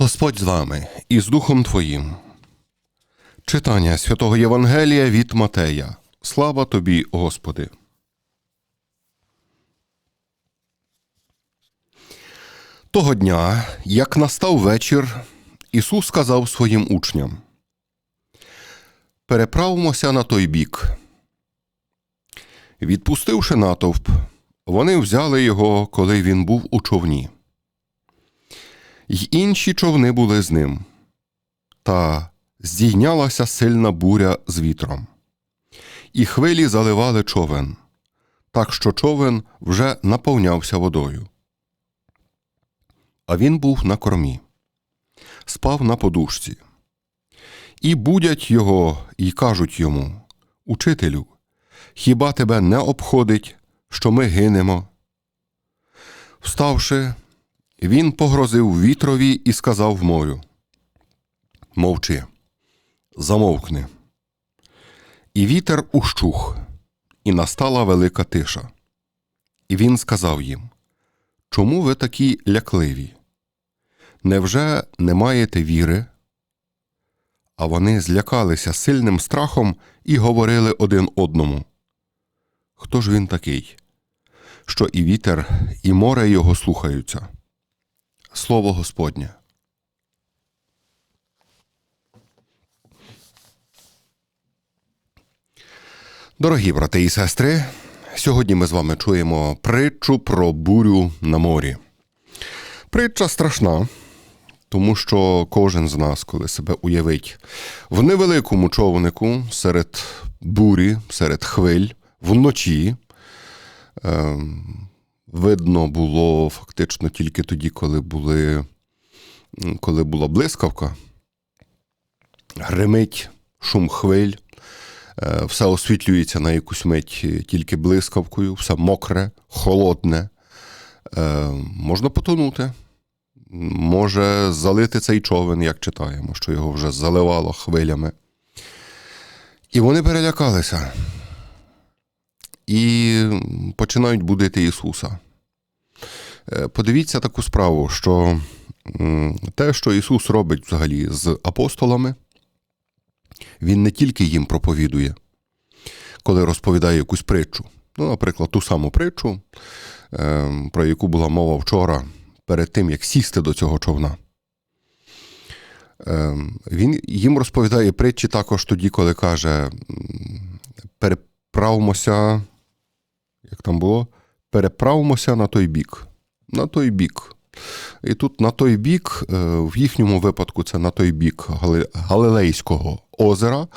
Господь з вами і з Духом Твоїм. Читання святого Євангелія від Матея. Слава тобі, Господи. Того дня, як настав вечір, Ісус сказав своїм учням: Переправимося на той бік. Відпустивши натовп, вони взяли його, коли він був у човні й інші човни були з ним. Та здійнялася сильна буря з вітром, і хвилі заливали човен, так що човен вже наповнявся водою. А він був на кормі, спав на подушці. І будять його і кажуть йому Учителю, хіба тебе не обходить, що ми гинемо? Вставши, він погрозив вітрові і сказав морю: Мовчи, замовкни. І вітер ущух, і настала велика тиша. І він сказав їм: Чому ви такі лякливі? Невже не маєте віри? А вони злякалися сильним страхом і говорили один одному. Хто ж він такий, що і вітер, і море його слухаються? Слово Господнє. Дорогі брати і сестри, сьогодні ми з вами чуємо притчу про бурю на морі. Притча страшна, тому що кожен з нас, коли себе уявить в невеликому човнику серед бурі, серед хвиль, вночі, ем, видно було фактично тільки тоді, коли були, коли була блискавка, гримить шум хвиль, е, все освітлюється на якусь мить тільки блискавкою, все мокре, холодне. Е, Можна потонути. Може залити цей човен, як читаємо, що його вже заливало хвилями. І вони перелякалися і починають будити Ісуса. Е, Подивіться таку справу, що те, що Ісус робить взагалі з апостолами, Він не тільки їм проповідує, коли розповідає якусь притчу. Ну, наприклад, ту саму притчу, е, про яку була мова вчора, перед тим, як сісти до цього човна. Е, Він їм розповідає притчі також тоді, коли каже: переправимося, як там було, переправимося на той бік. На той бік. І тут на той бік, е, в їхньому випадку, це на той бік Галилейського озера,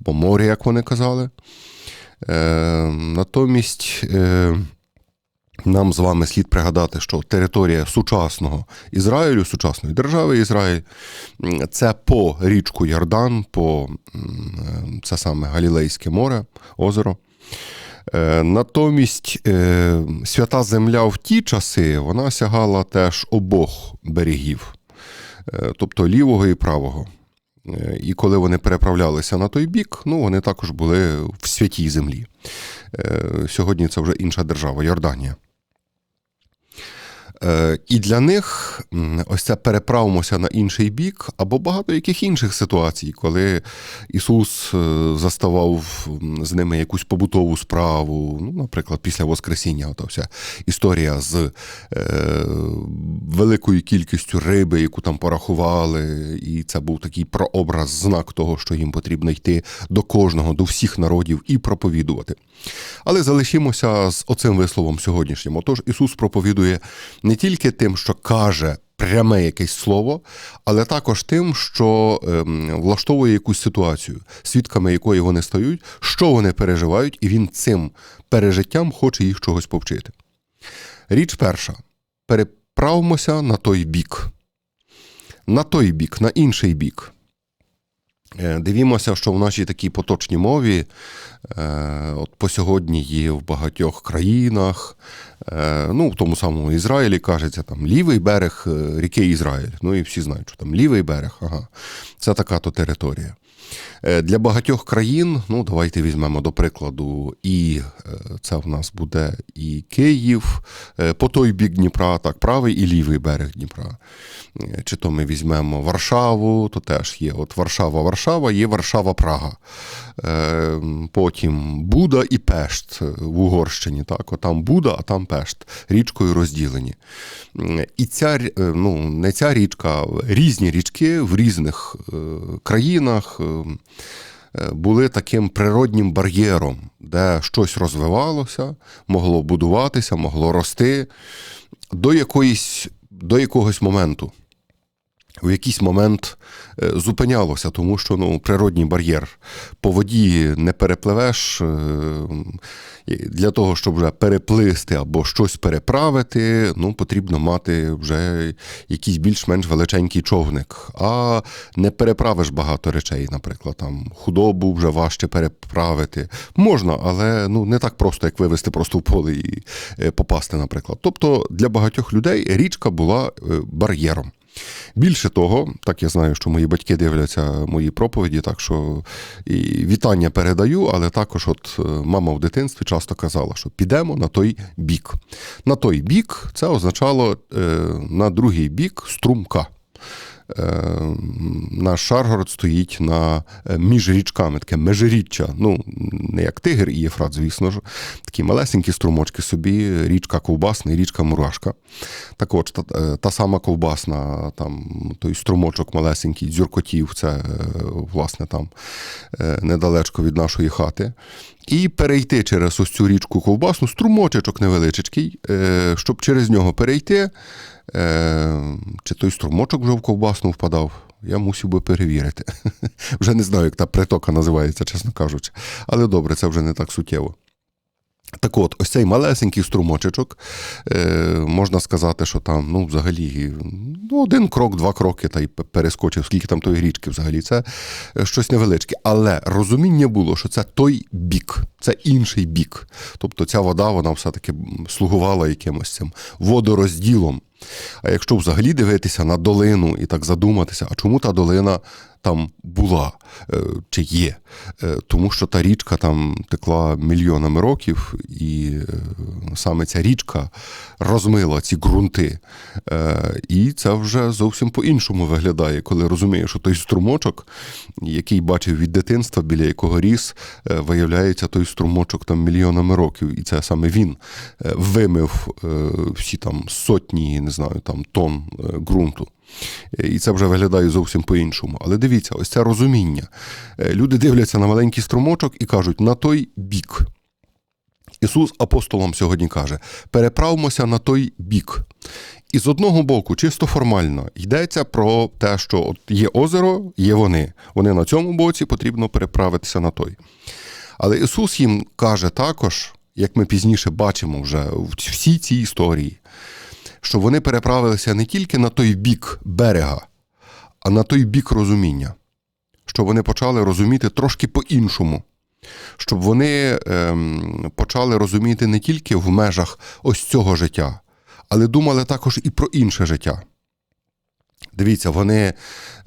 або моря, як вони казали. Е, Натомість е, нам з вами слід пригадати, що територія сучасного Ізраїлю, сучасної держави Ізраїль, це по річку Йордан, по е, це саме Галілейське море, озеро. Е, Натомість е, свята земля в ті часи вона сягала теж обох берегів, тобто лівого і правого. І коли вони переправлялися на той бік, ну вони також були в святій землі. Сьогодні це вже інша держава Йорданія. Е, І для них ось це переправимося на інший бік, або багато яких інших ситуацій, коли Ісус е, заставав з ними якусь побутову справу, ну, наприклад, після Воскресіння, ота вся історія з е, великою кількістю риби, яку там порахували, і це був такий прообраз, знак того, що їм потрібно йти до кожного, до всіх народів і проповідувати. Але залишимося з оцим висловом сьогоднішнім. Отож, Ісус проповідує не тільки тим, що каже пряме якесь слово, але також тим, що ем, влаштовує якусь ситуацію, свідками якої вони стають, що вони переживають, і він цим пережиттям хоче їх чогось повчити. Річ перша: переправимося на той бік. На той бік, на інший бік. Е, Дивімося, що в нашій такій поточній мові, е, от по сьогодні є в багатьох країнах, е, ну, в тому самому Ізраїлі кажеться, там лівий берег ріки Ізраїль. Ну і всі знають, що там лівий берег, ага, це така то територія. Е, Для багатьох країн, ну давайте візьмемо до прикладу, і е, це в нас буде і Київ, е, по той бік Дніпра, так, правий і лівий берег Дніпра. Чи то ми візьмемо Варшаву, то теж є. От Варшава-Варшава, є Варшава-Прага. Потім Буда і Пешт в Угорщині. Так, от там Буда, а там Пешт, річкою розділені. І ця ну, не ця річка, різні річки в різних країнах. Е, Були таким природнім бар'єром, де щось розвивалося, могло будуватися, могло рости до, якоїсь, до якогось моменту. В якийсь момент е, зупинялося, тому що ну, природній бар'єр по воді не перепливеш. е, Для того, щоб вже переплисти або щось переправити, ну, потрібно мати вже якийсь більш-менш величенький човник. А не переправиш багато речей, наприклад, там худобу вже важче переправити. Можна, але ну, не так просто, як вивезти просто в поле і е, попасти, наприклад. Тобто для багатьох людей річка була бар'єром. Більше того, так я знаю, що мої батьки дивляться мої проповіді, так що і вітання передаю, але також от е, мама в дитинстві часто казала, що підемо на той бік. На той бік це означало е, на другий бік струмка. Е, Наш Шаргород стоїть на е, між річками, таке межиріччя. Ну, не як Тигр і Єфрат, звісно ж, такі малесенькі струмочки собі, річка Ковбасна і річка Мурашка. Так от, та, е, та сама ковбасна, там той струмочок малесенький, дзюркотів, це власне там недалечко від нашої хати. І перейти через ось цю річку ковбасну, струмочечок невеличкий, е, щоб через нього перейти, е, чи той струмочок вже в ковбасну впадав. Я мусив би перевірити. Вже не знаю, як та притока називається, чесно кажучи. Але добре, це вже не так суттєво. Так от, ось цей малесенький струмочечок, е, можна сказати, що там, ну, взагалі, ну, один крок, два кроки та й перескочив, скільки там тої річки взагалі. Це е, щось невеличке. Але розуміння було, що це той бік, це інший бік. Тобто ця вода, вона все-таки слугувала якимось цим водорозділом. А якщо взагалі дивитися на долину і так задуматися, а чому та долина там була е, чи є? Е, Тому що та річка там текла мільйонами років, і е, саме ця річка розмила ці ґрунти. І це вже зовсім по-іншому виглядає, коли розумієш, що той струмочок, який бачив від дитинства, біля якого ріс, виявляється той струмочок там мільйонами років. І це саме він вимив всі там сотні, не знаю, там тонн ґрунту. Е, І це вже виглядає зовсім по-іншому. Але дивіться, ось це розуміння. Е, Люди дивляться на маленький струмочок і кажуть, на той бік. Ісус апостолам сьогодні каже: переправмося на той бік. І з одного боку, чисто формально, йдеться про те, що от є озеро, є вони. Вони на цьому боці потрібно переправитися на той. Але Ісус їм каже також, як ми пізніше бачимо вже в всій цій історії, що вони переправилися не тільки на той бік берега, а на той бік розуміння, що вони почали розуміти трошки по-іншому, щоб вони ем, почали розуміти не тільки в межах ось цього життя, але думали також і про інше життя. Дивіться, вони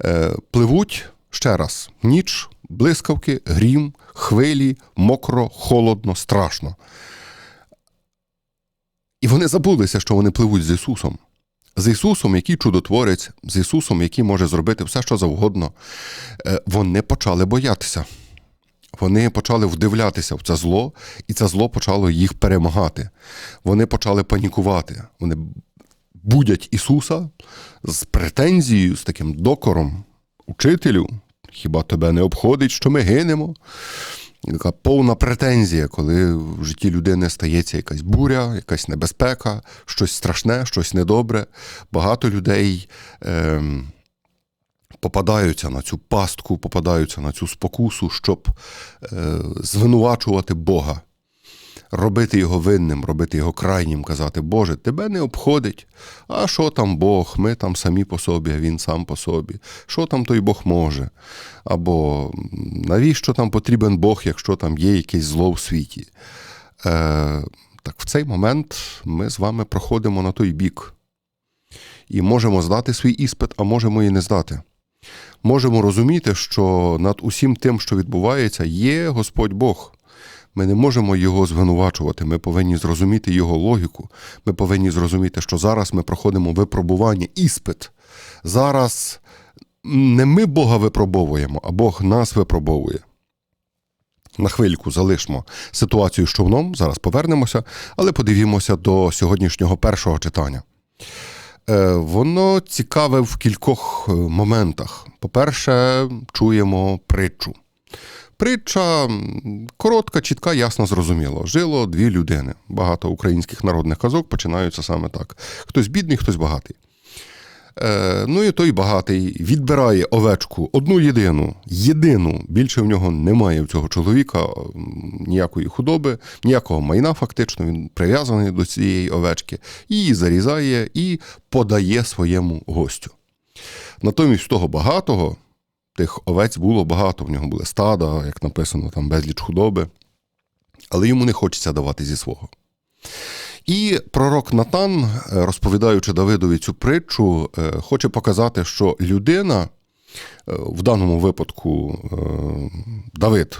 е, пливуть ще раз: ніч, блискавки, грім, хвилі, мокро, холодно, страшно. І вони забулися, що вони пливуть з Ісусом. З Ісусом, який чудотворець, з Ісусом, який може зробити все, що завгодно, Е, вони почали боятися. Вони почали вдивлятися в це зло, і це зло почало їх перемагати. Вони почали панікувати. Вони будять Ісуса з претензією, з таким докором. Учителю, хіба тебе не обходить, що ми гинемо? Така повна претензія, коли в житті людини стається якась буря, якась небезпека, щось страшне, щось недобре. Багато людей ем, попадаються на цю пастку, попадаються на цю спокусу, щоб е, звинувачувати Бога. Робити його винним, робити його крайнім, казати, Боже, тебе не обходить. А що там Бог? Ми там самі по собі, а він сам по собі. Що там той Бог може? Або навіщо там потрібен Бог, якщо там є якесь зло в світі? Е, так в цей момент ми з вами проходимо на той бік і можемо здати свій іспит, а можемо і не здати. Можемо розуміти, що над усім тим, що відбувається, є Господь Бог. Ми не можемо його звинувачувати. Ми повинні зрозуміти його логіку. Ми повинні зрозуміти, що зараз ми проходимо випробування, іспит. Зараз не ми Бога випробовуємо, а Бог нас випробовує. На хвильку залишмо ситуацію з човном, зараз повернемося, але подивімося до сьогоднішнього першого читання. Е, Воно цікаве в кількох е, моментах. По-перше, чуємо притчу. Притча коротка, чітка, ясно, зрозуміло. Жило дві людини. Багато українських народних казок починаються саме так: хтось бідний, хтось багатий. Е, ну і той багатий відбирає овечку одну єдину, єдину. Більше в нього немає в цього чоловіка ніякої худоби, ніякого майна, фактично. Він прив'язаний до цієї овечки, її зарізає і подає своєму гостю. Натомість того багатого, тих овець було багато, в нього були стада, як написано, там безліч худоби, але йому не хочеться давати зі свого. І пророк Натан, е, розповідаючи Давидові цю притчу, е, хоче показати, що людина, е, в даному випадку Давид,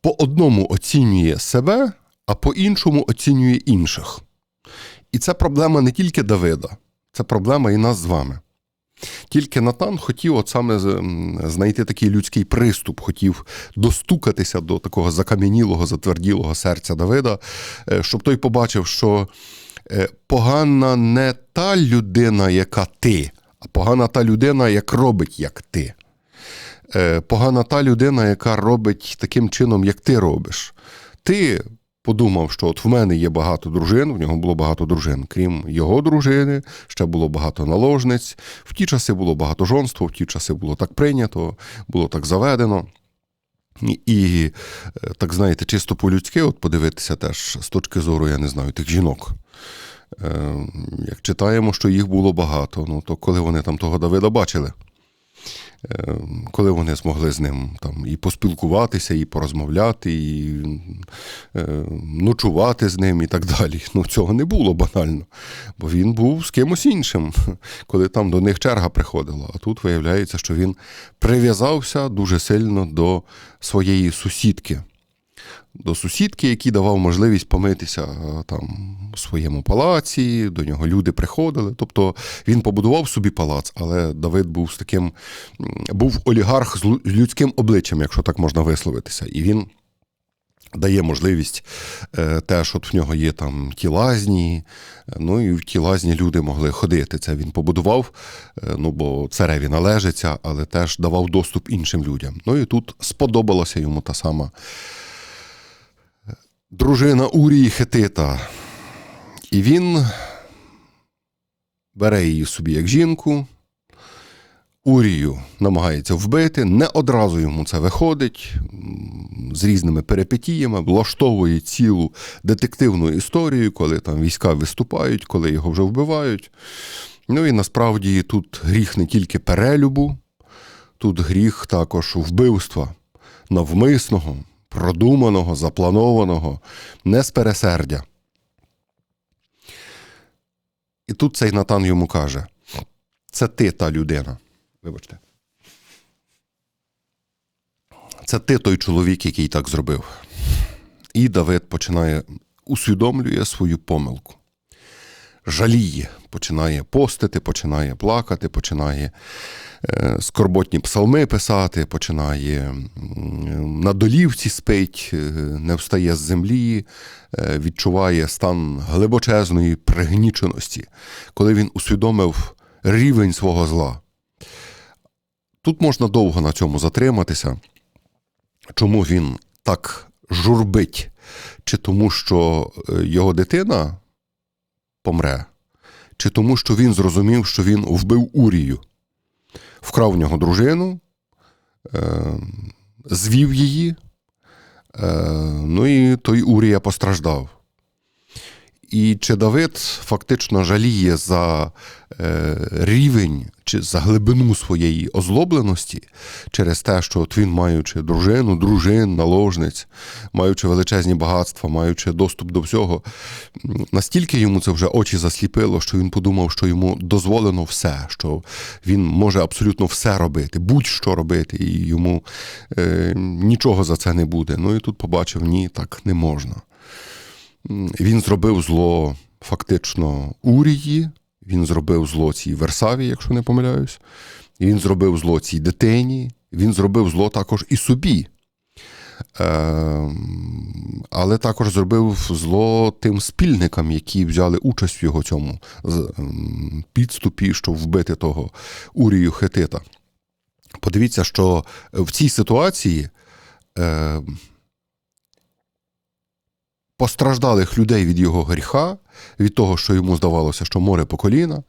по одному оцінює себе, а по іншому оцінює інших. І це проблема не тільки Давида, це проблема і нас з вами. Тільки Натан хотів от саме знайти такий людський приступ, хотів достукатися до такого закам'янілого, затверділого серця Давида, е, щоб той побачив, що е, погана не та людина, яка ти, а погана та людина, як робить, як ти. Е, Погана та людина, яка робить таким чином, як ти робиш. Ти подумав, що от в мене є багато дружин, в нього було багато дружин. Крім його дружини, ще було багато наложниць. В ті часи було багато жонства, в ті часи було так прийнято, було так заведено. І, так знаєте, чисто по-людськи, от подивитися теж з точки зору, я не знаю, тих жінок. Е, Як читаємо, що їх було багато, ну то коли вони там того Давида бачили, коли вони змогли з ним там і поспілкуватися, і порозмовляти, і е, ночувати з ним, і так далі. Ну, цього не було банально, бо він був з кимось іншим, коли там до них черга приходила. А тут виявляється, що він прив'язався дуже сильно до своєї сусідки. До сусідки, який давав можливість помитися е, там у своєму палаці, до нього люди приходили. Тобто він побудував собі палац, але Давид був з таким був олігарх з людським обличчям, якщо так можна висловитися. І він дає можливість е, теж, от в нього є там ті лазні, е, ну і в ті лазні люди могли ходити. Це він побудував, ну бо цареві належиться, але теж давав доступ іншим людям. Ну і тут сподобалася йому та сама дружина Урії Хетита. І він бере її собі як жінку. Урію намагається вбити, не одразу йому це виходить з різними перипетіями, влаштовує цілу детективну історію, коли там війська виступають, коли його вже вбивають. Ну і насправді тут гріх не тільки перелюбу, тут гріх також вбивства навмисного, продуманого, запланованого, не з пересердя. І тут цей Натан йому каже: це ти та людина. Вибачте. Це ти той чоловік, який так зробив. І Давид починає усвідомлює свою помилку. Жаліє, починає постити, починає плакати, починає е, скорботні псалми писати, починає на долівці спить, е, не встає з землі, е, відчуває стан глибочезної пригніченості, коли він усвідомив рівень свого зла. Тут можна довго на цьому затриматися. Чому він так журбить? Чи тому, що його дитина помре, чи тому, що він зрозумів, що він вбив Урію, вкрав в нього дружину, е, звів її, Е, ну і той Урія постраждав. І чи Давид фактично жаліє за е, рівень чи за глибину своєї озлобленості через те, що от він, маючи дружину, дружин, наложниць, маючи величезні багатства, маючи доступ до всього, настільки йому це вже очі засліпило, що він подумав, що йому дозволено все, що він може абсолютно все робити, будь-що робити, і йому е, нічого за це не буде. Ну і тут побачив, ні, так не можна. Він зробив зло фактично Урії, він зробив зло цій Версаві, якщо не помиляюсь. Він зробив зло цій дитині, він зробив зло також і собі. Е, але також зробив зло тим спільникам, які взяли участь в його цьому підступі, щоб вбити того Урію Хетита. Подивіться, що в цій ситуації е, постраждалих людей від його гріха, від того, що йому здавалося, що море по коліна,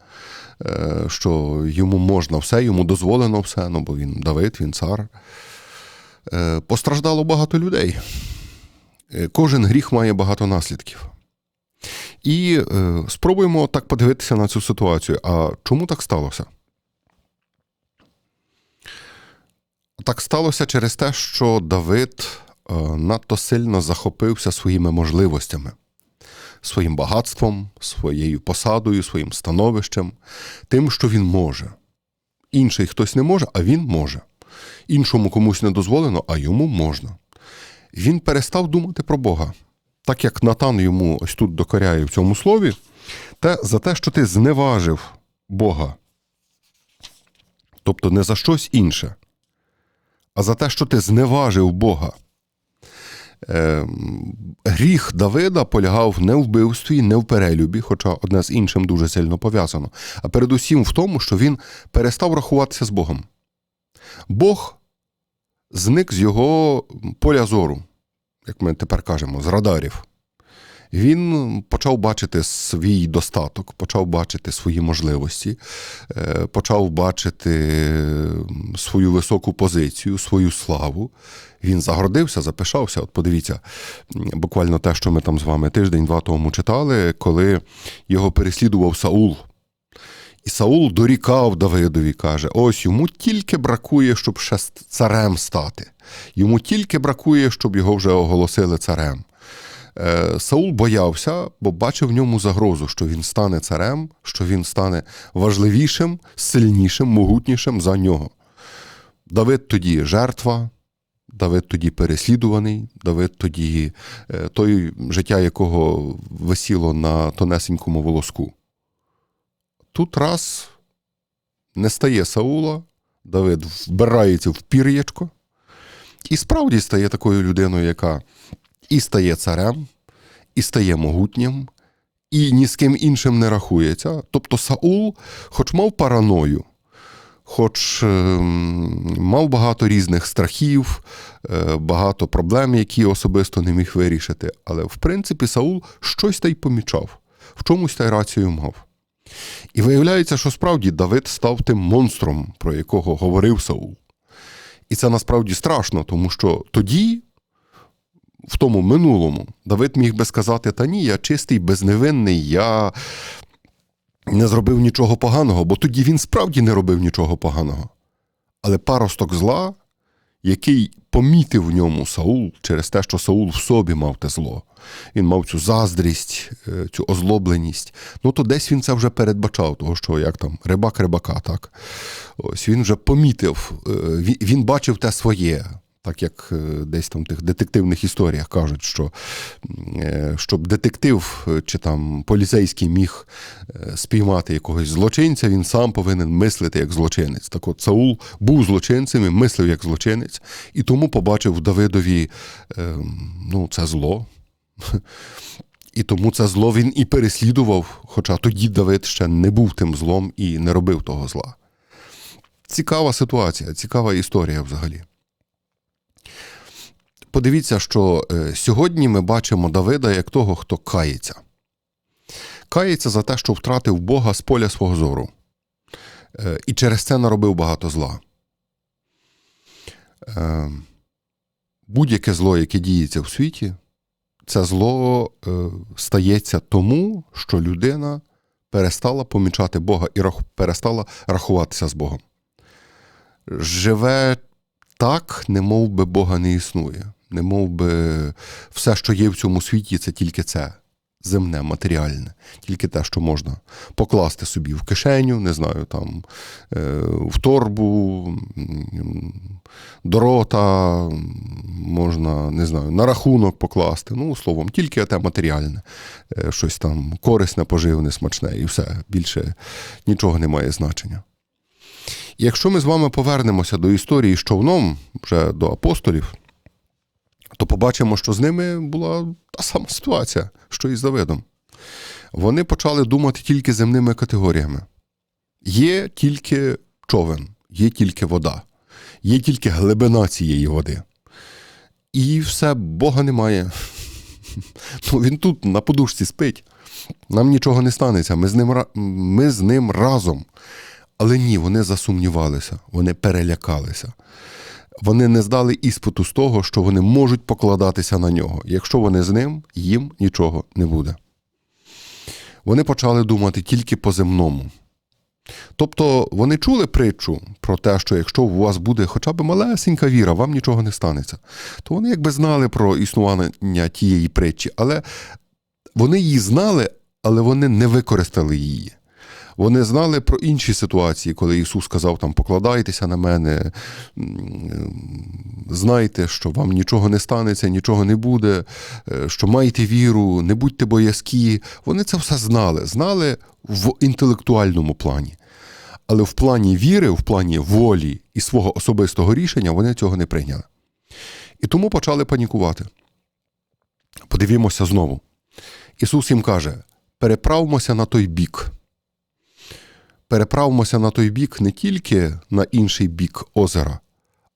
е, що йому можна все, йому дозволено все, ну бо він Давид, він цар. Е, Постраждало багато людей. Е, Кожен гріх має багато наслідків. І спробуємо так подивитися на цю ситуацію. А чому так сталося? Так сталося через те, що Давид надто сильно захопився своїми можливостями, своїм багатством, своєю посадою, своїм становищем, тим, що він може. Інший хтось не може, а він може. Іншому комусь не дозволено, а йому можна. Він перестав думати про Бога. Так як Натан йому ось тут докоряє в цьому слові, те за те, що ти зневажив Бога. Тобто не за щось інше, а за те, що ти зневажив Бога. Е, гріх Давида полягав не в вбивстві, не в перелюбі, хоча одне з іншим дуже сильно пов'язано, а передусім в тому, що він перестав рахуватися з Богом. Бог зник з його поля зору, як ми тепер кажемо, з радарів. Він почав бачити свій достаток, почав бачити свої можливості, е, почав бачити свою високу позицію, свою славу. Він загордився, запишався. От подивіться, буквально те, що ми там з вами тиждень-два тому читали, коли його переслідував Саул. І Саул дорікав Давидові, каже: ось йому тільки бракує, щоб ще царем стати. Йому тільки бракує, щоб його вже оголосили царем. Е, Саул боявся, бо бачив в ньому загрозу, що він стане царем, що він стане важливішим, сильнішим, могутнішим за нього. Давид тоді жертва, Давид тоді переслідуваний, Давид тоді е, той, життя якого висіло на тонесенькому волоску. Тут раз не стає Саула, Давид вбирається в пір'ячко і справді стає такою людиною, яка і стає царем, і стає могутнім, і ні з ким іншим не рахується. Тобто Саул, хоч мав параною, хоч е, мав багато різних страхів, е, багато проблем, які особисто не міг вирішити, але в принципі Саул щось та й помічав, в чомусь та й рацію мав. І виявляється, що справді Давид став тим монстром, про якого говорив Саул. І це насправді страшно, тому що тоді, в тому минулому, Давид міг би сказати: Та ні, я чистий, безневинний, я не зробив нічого поганого, бо тоді він справді не робив нічого поганого. Але паросток зла, який помітив в ньому Саул через те, що Саул в собі мав те зло. Він мав цю заздрість, е, цю озлобленість. Ну то десь він це вже передбачав, того що як там рибак рибака, так. Ось він вже помітив, е, він- він бачив те своє. Так як е, десь там в тих детективних історіях кажуть, що е, щоб детектив е, чи там поліцейський міг спіймати якогось злочинця, він сам повинен мислити як злочинець. Так от Саул був злочинцем і мислив як злочинець, і тому побачив в Давидові ну, це зло. І тому це зло він і переслідував, хоча тоді Давид ще не був тим злом і не робив того зла. Цікава ситуація, цікава історія взагалі. Подивіться, що е, сьогодні ми бачимо Давида як того, хто кається. Кається за те, що втратив Бога з поля свого зору. Е, І через це наробив багато зла. Е, будь-яке зло, яке діється в світі, це зло стається тому, що людина перестала помічати Бога і перестала рахуватися з Богом. Живе так, не мов би Бога не існує, не мов би все, що є в цьому світі, це тільки це. Земне, матеріальне, тільки те, що можна покласти собі в кишеню, не знаю, там, е, в торбу, м, до рота, можна, не знаю, на рахунок покласти. Ну, словом, тільки те матеріальне, е, щось там корисне, поживне, смачне, і все. Більше нічого не має значення. Якщо ми з вами повернемося до історії з човном, вже до апостолів, то побачимо, що з ними була та сама ситуація, що і з Давидом. Вони почали думати тільки земними категоріями. Є тільки човен, є тільки вода, є тільки глибина цієї води. І все, Бога немає. Ну, Він тут на подушці спить. Нам нічого не станеться. Ми з ним, ми з ним разом. Але ні, вони засумнівалися, вони перелякалися. Вони не здали іспиту з того, що вони можуть покладатися на нього. Якщо вони з ним, їм нічого не буде. Вони почали думати тільки по земному. Тобто вони чули притчу про те, що якщо у вас буде хоча б малесенька віра, вам нічого не станеться. То вони якби знали про існування тієї притчі, але вони її знали, але вони не використали її. Вони знали про інші ситуації, коли Ісус сказав там покладайтеся на мене, знайте, що вам нічого не станеться, нічого не буде, е, що майте віру, не будьте боязкі. Вони це все знали, знали в інтелектуальному плані. Але в плані віри, в плані волі і свого особистого рішення вони цього не прийняли. І тому почали панікувати. Подивімося знову. Ісус їм каже: переправмося на той бік переправимося на той бік не тільки на інший бік озера,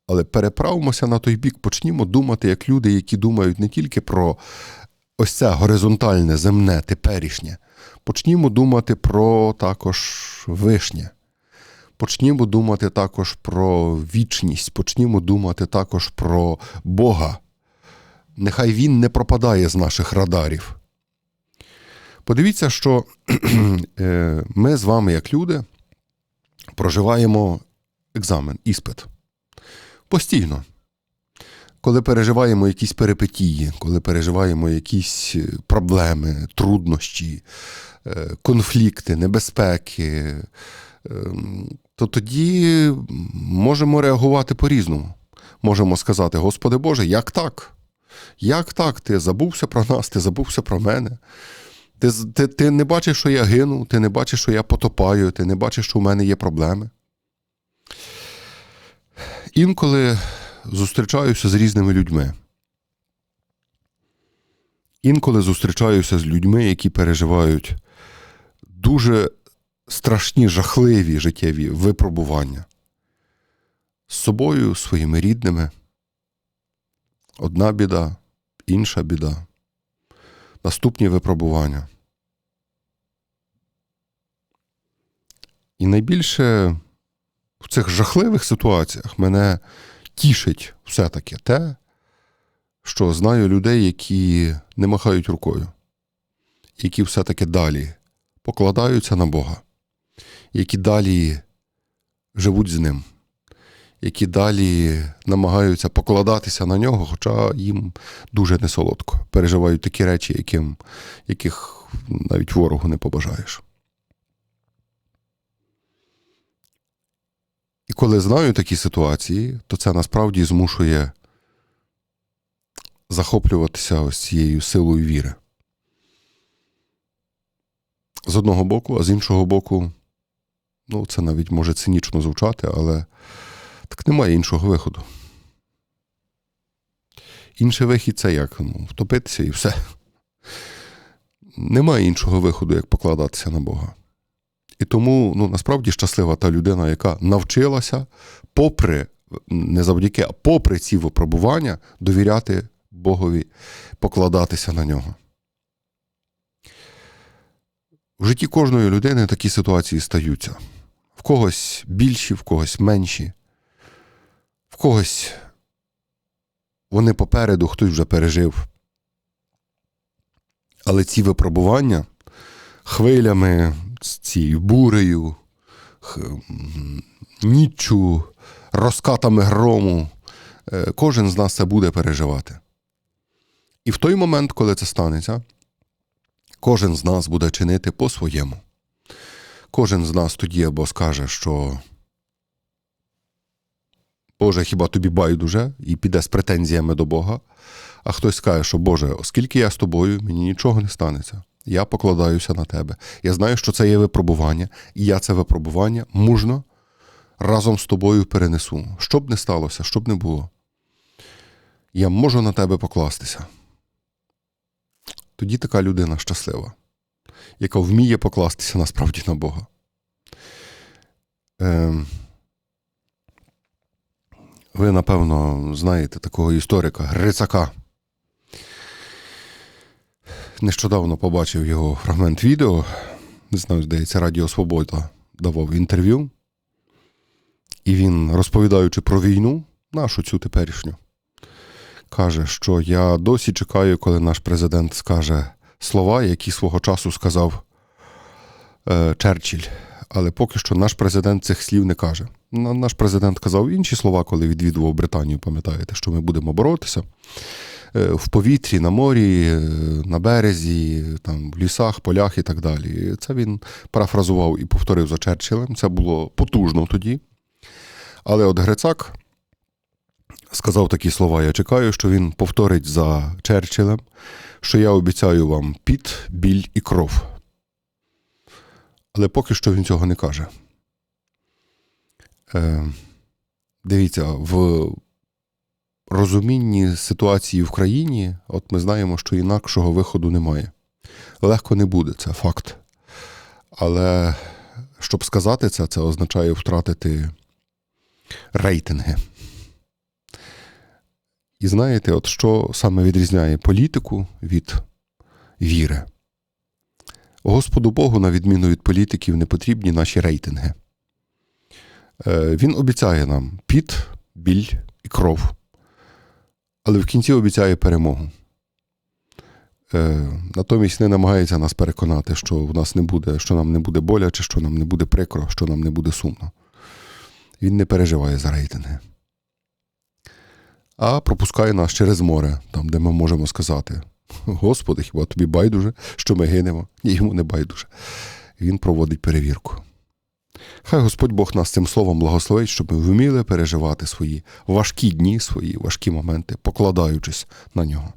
але переправимося на той бік, почнімо думати як люди, які думають не тільки про ось це горизонтальне, земне, теперішнє. Почнімо думати про також вишнє. Почнімо думати також про вічність, почнімо думати також про Бога. Нехай Він не пропадає з наших радарів. Подивіться, що е, ми з вами, як люди, проживаємо екзамен, іспит. Постійно. Коли переживаємо якісь перипетії, коли переживаємо якісь е, проблеми, труднощі, е, конфлікти, небезпеки, то тоді можемо реагувати по-різному. Можемо сказати: Господи Боже, як так? Як так? Ти забувся про нас, ти забувся про мене. Ти, ти, ти не бачиш, що я гину, ти не бачиш, що я потопаю, ти не бачиш, що у мене є проблеми. Інколи зустрічаюся з різними людьми. Інколи зустрічаюся з людьми, які переживають дуже страшні, жахливі життєві випробування з собою, своїми рідними. Одна біда, інша біда наступні випробування. І найбільше в цих жахливих ситуаціях мене тішить все-таки те, що знаю людей, які не махають рукою, які все-таки далі покладаються на Бога, які далі живуть з ним, які далі намагаються покладатися на нього, хоча їм дуже несолодко. Переживають такі речі, яким, яких навіть ворогу не побажаєш. І коли знаю такі ситуації, то це насправді змушує захоплюватися ось цією силою віри. З одного боку, а з іншого боку, ну, це навіть може цинічно звучати, але так немає іншого виходу. Інший вихід це як? Ну, втопитися і все. Немає іншого виходу, як покладатися на Бога. І тому ну, насправді щаслива та людина, яка навчилася, попри, не завдяки, а попри ці випробування, довіряти Богові, покладатися на нього. В житті кожної людини такі ситуації стаються. В когось більші, в когось менші, когось вони попереду хтось вже пережив. Але ці випробування хвилями, цією бурею, ніччю, розкатами грому, е, кожен з нас це буде переживати. І в той момент, коли це станеться, кожен з нас буде чинити по-своєму. Кожен з нас тоді або скаже, що Боже, хіба тобі байдуже, і піде з претензіями до Бога. А хтось скаже, що Боже, оскільки я з тобою, мені нічого не станеться. Я покладаюся на тебе. Я знаю, що це є випробування, і я це випробування мужно разом з тобою перенесу. Що б не сталося, що б не було. Я можу на тебе покластися. Тоді така людина щаслива, яка вміє покластися насправді на Бога. Ем, ви, напевно, знаєте такого історика Грицака. Нещодавно побачив його фрагмент відео. Не знаю, здається, Радіо Свобода давав інтерв'ю. І він, розповідаючи про війну, нашу цю теперішню, каже, що я досі чекаю, коли наш президент скаже слова, які свого часу сказав е, Черчилль. Але поки що наш президент цих слів не каже. Наш президент казав інші слова, коли відвідував Британію, пам'ятаєте, що ми будемо боротися Е, в повітрі, на морі, е, на березі, там, в лісах, полях і так далі. Це він парафразував і повторив за Черчиллем. Це було потужно тоді. Але от Грицак сказав такі слова: я чекаю, що він повторить за Черчиллем, що я обіцяю вам піт, біль і кров. Але поки що він цього не каже. Е, дивіться, в розумінні ситуації в країні, от ми знаємо, що інакшого виходу немає. Легко не буде, це факт. Але щоб сказати це, це означає втратити рейтинги. І знаєте, от що саме відрізняє політику від віри? Господу Богу, на відміну від політиків, не потрібні наші рейтинги. Е, Він обіцяє нам піт, біль і кров, але в кінці обіцяє перемогу. Е, Натомість не намагається нас переконати, що в нас не буде, що нам не буде боляче, що нам не буде прикро, що нам не буде сумно. Він не переживає за рейтинги. А пропускає нас через море, там, де ми можемо сказати: Господи, хіба тобі байдуже, що ми гинемо? Ні, йому не байдуже. Він проводить перевірку. Хай Господь Бог нас цим словом благословить, щоб ми вміли переживати свої важкі дні, свої важкі моменти, покладаючись на нього.